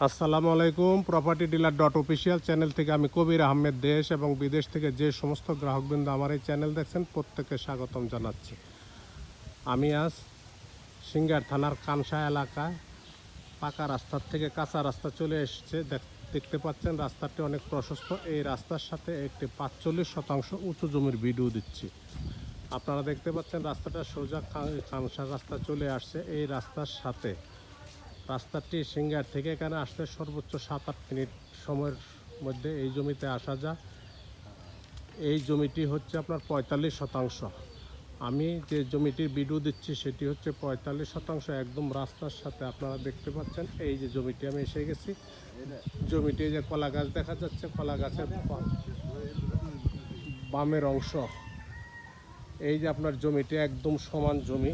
আসসালামু আলাইকুম property dealer dot official channel থেকে আমি কবির আহমেদ, দেশ এবং বিদেশ থেকে যে সমস্ত গ্রাহকবৃন্দ আমার এই চ্যানেল দেখছেন, প্রত্যেককে স্বাগতম জানাচ্ছি। আমি আজ সিঙ্গার থানার কানসা এলাকায় পাকা রাস্তার থেকে কাঁচা রাস্তা চলে এসেছে। দেখ- দেখতে পাচ্ছেন রাস্তাটি অনেক প্রশস্ত। এই রাস্তার সাথে একটি পাঁচচল্লিশ শতাংশ উঁচু জমির ভিডিও দিচ্ছি। আপনারা দেখতে পাচ্ছেন রাস্তাটা সোজা কা- কানসা রাস্তা চলে আসছে। এই রাস্তার সাথে রাস্তাটি সিঙ্গার থেকে এখানে আসতে সর্বোচ্চ সাত আট মিনিট সময়ের মধ্যে এই জমিতে আসা যায়। এই জমিটি হচ্ছে আপনার পঁয়তাল্লিশ শতাংশ। আমি যে জমিটির ভিডিও দিচ্ছি সেটি হচ্ছে পঁয়তাল্লিশ শতাংশ। একদম রাস্তার সাথে আপনারা দেখতে পাচ্ছেন এই যে জমিটি আমি এসে গেছি। জমিটি যে কলা গাছ দেখা যাচ্ছে, কলা গাছের বামের অংশ। এই যে আপনার জমিটি একদম সমান জমি।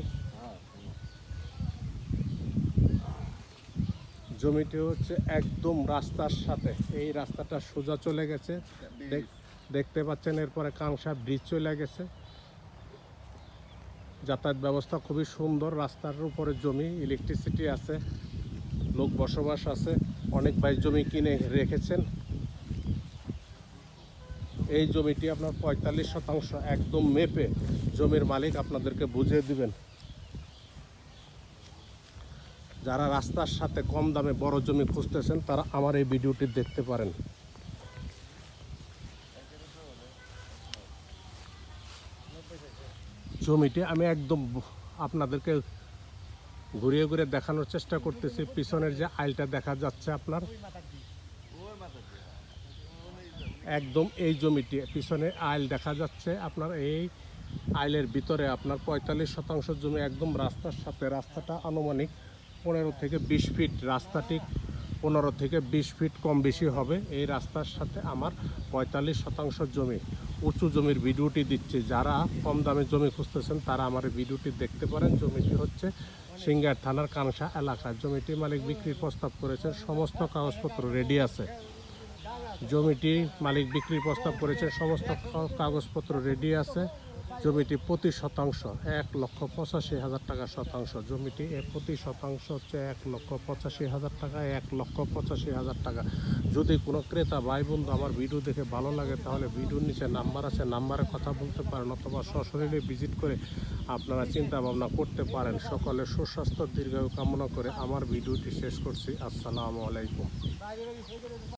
জমিটি হচ্ছে একদম রাস্তার সাথে। এই রাস্তাটা সোজা চলে গেছে। দেখ- দেখতে পাচ্ছেন এরপরে কাংসা ব্রিজ চলে গেছে। যাতায়াত ব্যবস্থা খুবই সুন্দর। রাস্তার উপরে জমি ইলেকট্রিসিটি আছে, লোক বসবাস আছে। অনেক ভাই জমি কিনে রেখেছেন। এই জমিটি আপনার পঁয়তাল্লিশ শতাংশ একদম মেপে জমির মালিক আপনাদেরকে বুঝিয়ে দিবেন। যারা রাস্তার সাথে কম দামে বড় জমি খুঁজতেছেন, তারা আমার এই ভিডিওটি দেখতে পারেন। জমিটি আমি একদম আপনাদেরকে ঘুরিয়ে ঘুরিয়ে দেখানোর চেষ্টা করতেছি। পিছনের যে আইলটা দেখা যাচ্ছে আপনার। একদম এই জমিটি, পিছনে আইল দেখা যাচ্ছে আপনার। এই আইলের ভিতরে আপনার পঁয়তাল্লিশ শতাংশ জমি একদম রাস্তার সাথে। রাস্তাটা আনুমানিক পনেরো থেকে বিশ ফিট রাস্তাটি পনেরো থেকে বিশ ফিট কম বেশি হবে। এই রাস্তার সাথে আমার পঁয়তাল্লিশ শতাংশ জমি। উঁচু জমির ভিডিওটি দিচ্ছে। যারা কম দামে জমি খুঁজতেছেন, তারা আমার ভিডিওটি দেখতে পারেন। জমিটি হচ্ছে সিঙ্গার থানার কানসা এলাকা। জমিটি মালিক বিক্রির প্রস্তাব করেছেন। সমস্ত কাগজপত্র রেডি আছে। জমিটি মালিক বিক্রির প্রস্তাব করেছে সমস্ত কাগজপত্র রেডি আছে। জমিটি প্রতি শতাংশ এক লক্ষ পঁচাশি হাজার টাকা শতাংশ। জমিটি প্রতি শতাংশ হচ্ছে এক লক্ষ পঁচাশি হাজার টাকা, এক লক্ষ পঁচাশি হাজার টাকা। যদি কোনো ক্রেতা ভাই বন্ধু আমার ভিডিও দেখে ভালো লাগে, তাহলে ভিডিওর নিচে নাম্বার আছে, নাম্বারে কথা বলতে পারেন অথবা সশরীরে ভিজিট করে আপনারা চিন্তা ভাবনা করতে পারেন। সকলে সুস্বাস্থ্য, দীর্ঘায়ু কামনা করে আমার ভিডিওটি শেষ করছি। আসসালামু আলাইকুম।